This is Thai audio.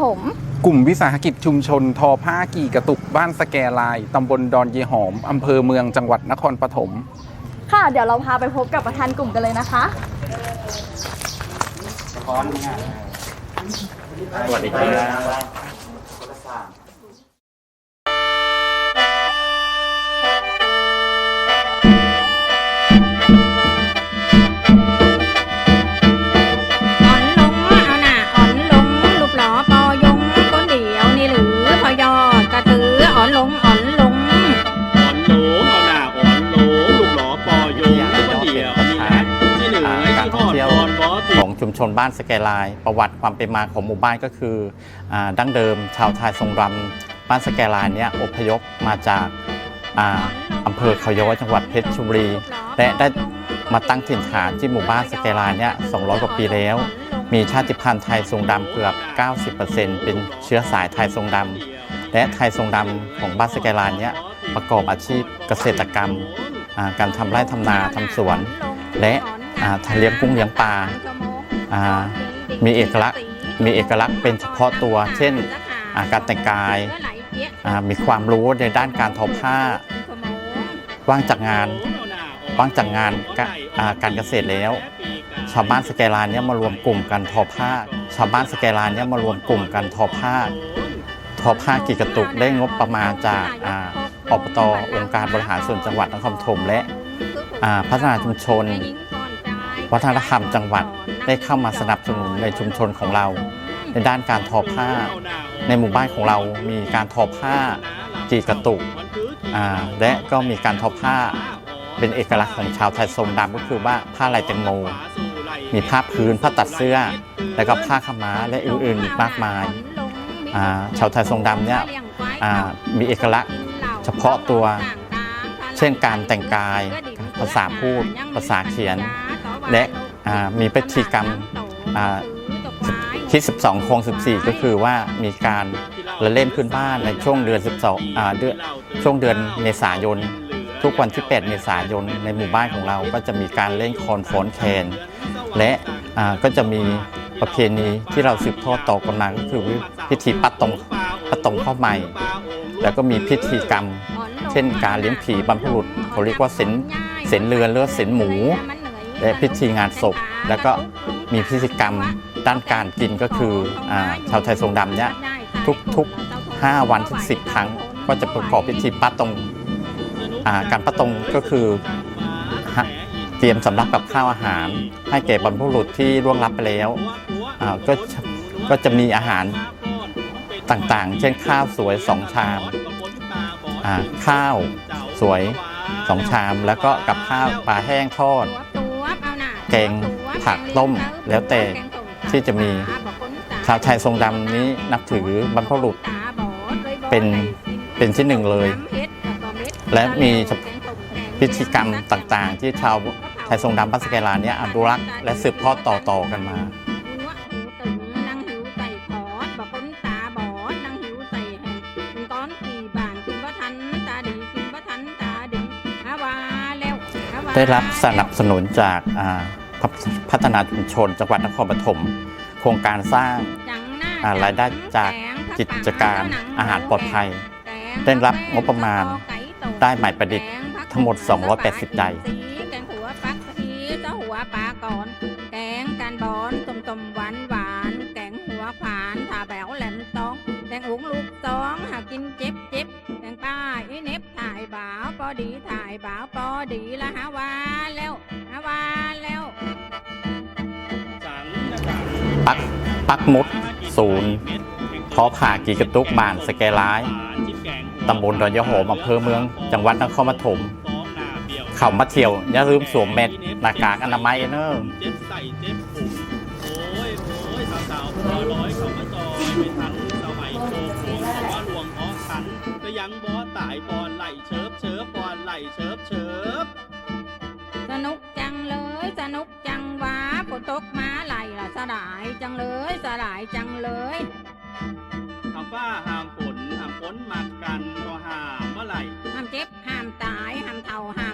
ฐมกลุ่มวิสาหกิจชุมชนทอผ้ากี่กระตุกบ้านสแกลายตำบลดอนเยหอมอำเภอเมืองจังหวัดนครปฐมค่ะ เดี๋ยวเราพาไปพบกับประธานกลุ่มกันเลยนะคะ สวัสดีครับ ชุมชนบ้านสแกลาย ประวัติความเป็นมาของหมู่บ้านก็คืออดั้งเดิม ชาวไทยทรงรำบ้านสแกลายเนี่ยอพยพมาจากอาอำเภอเขาย้อยจังหวัดเพชรบุรี และได้มาตั้งถิ่นฐานที่หมู่บ้านสแกลายเนี่ย200 กว่าปีแล้ว มีชาติพันธุ์ไทยทรงดำเกือบ 90%เป็นเชื้อสายไทยทรงดำและไทยทรงดำของบ้านสแกลายเนี่ยประกอบอาชีพเกษตรกรรม การทำไร่ทำนาทำสวน และเลี้ยงกุ้งเลี้ยงปลา อ่ามีเอกลักษณ์มีเอกลักษณ์เป็นเฉพาะตัว เช่นอ่าการแต่งกายอ่ามีความรู้ในด้านการทอผ้า ว่างจากงาน ว่างจากงานกะอ่าการเกษตรแล้ว ชาวบ้านสแกลานเนี่ยมารวมกลุ่มกันทอผ้า ชาวบ้านสแกลานเนี่ยมารวมกลุ่มกันทอผ้า ทอผ้ากีกระตุกได้งบประมาณจากอ่าอบตองค์การบริหารส่วนจังหวัดนครปฐมและอ่าพัฒนาชุมชน วัฒนธรรมจังหวัด ได้เข้ามาสนับสนุนในชุมชนของเรา ในด้านการทอผ้า ในหมู่บ้านของเรามีการทอผ้าจีกระตุกและก็มีการทอผ้าเป็นเอกลักษณ์ของชาวไทยทรงดำก็คือว่าผ้าลายแตงโม มีผ้าพื้นผ้าตัดเสื้อ แล้วก็ผ้าขม้าและอื่นๆอีกมากมายชาวไทยทรงดำเนี่ยมีเอกลักษณ์เฉพาะตัว เช่นการแต่งกาย ภาษาพูด ภาษาเขียน และ มีพิธีกรรมอ่าที่ 12 โคง14 ก็คือว่ามีการละเล่นพื้นบ้านในช่วงเดือน 12อ่าเดือนช่วงเดือนเมษายน ทุกวันที่ 8 เมษายนในหมู่บ้านของเราก็จะมีการเล่นคอนฟ้อนแคน และอ่าก็จะมีประเพณีที่เราสืบทอดต่อกันมาก็คือพิธีปัดตรงปัดตรงข้าวใหม่ แล้วก็มีพิธีกรรม เช่นการเลี้ยงผีบรรพบุรุษเขาเรียกว่าเส้นเส้นเรือนหรือว่าเส้นหมู และพิธีงานศพ แล้วก็มีพิธีกรรมด้านการกินก็คืออชาวไทยทรงดำเนี่ยทุกๆ 5 วันถึง10 ครั้ง ก็จะประกอบพิธีปัดตรงการปัดตรงก็คือเตรียมสำรับกับข้าวอาหาร ให้แก่บรรพบุรุษที่ร่วงลับไปแล้วก็จะก็จะมีอาหารต่างๆ เช่นข้าวสวย2ชามข้าวสวยสองชาม แล้วก็กับข้าวปลาแห้งทอด กงผักต้มแล้วแต่ที่จะมีชาวไทยทรงดำนี้นับถือบรรพบุรุษเป็นเป็นที่หนึ่งเลย และมีพิธีกรรมต่างๆ ที่ชาวไทยทรงดำพัสแกลาเนี่ยอนุรักษ์และสืบทอดต่อๆกันมานั่งหิวใส่ขอดบอกคนตาบอดนั่งหิวใส่แห่งเป็นก้อนกี่บานกินบ่ทันตาดีกินบ่ทันตาดีอาวาแล้วอาวาได้รับสนับสนุนจากอ่า พัฒพัฒนาชุมชน จังหวัดนครปฐมโครงการสร้างจังหน้อ่ารายได้จากกิจการอาหารปลอดภัย ได้รับงบประมาณได้หมายประดิษฐ์ทั้งหมด 280 ใจแกงหัวปักทีเจ้าหัวปลาก่อนแกงกันบอนต้มต้มหวานหวานแกงหัวผานถาแบวแหลมตองแกงอุ๋งลูกสองหากินเจ็บเจ็บแกงป้าอีเน็บถ่ายบ่าวปอดีถ่ายบ่าวปอดีละหาวา ปักปักมุดศูนย์ทอผ่ากีกระตุกบานสแกร้ายตำบลดอนยะโหมอำเภอเมือง จังหวัดนครปฐมเข้ามาเที่ยว อย่าลืมสวมเม็ดหน้ากากอนามัยเนอะเจ็บใส่เจ็บผูกโอ้ยโอ้ยสาวๆพอร้อยเขามาจอยไม่ทันสมัยโคคันก็ยังบอตายปอนไหลเชิบเชิบปอนไหลเชิบเชิบสนุกจังเลย สนุกจังวา กูตกม้าไหลล่ะสลายจังเลยสลายจังเลยหามฟ้าห้ามฝนห้ามฝนมากันก็ห้ามเมื่อไหร่ห้ามเจ็บห้ามตายห้ามเท่าห้าม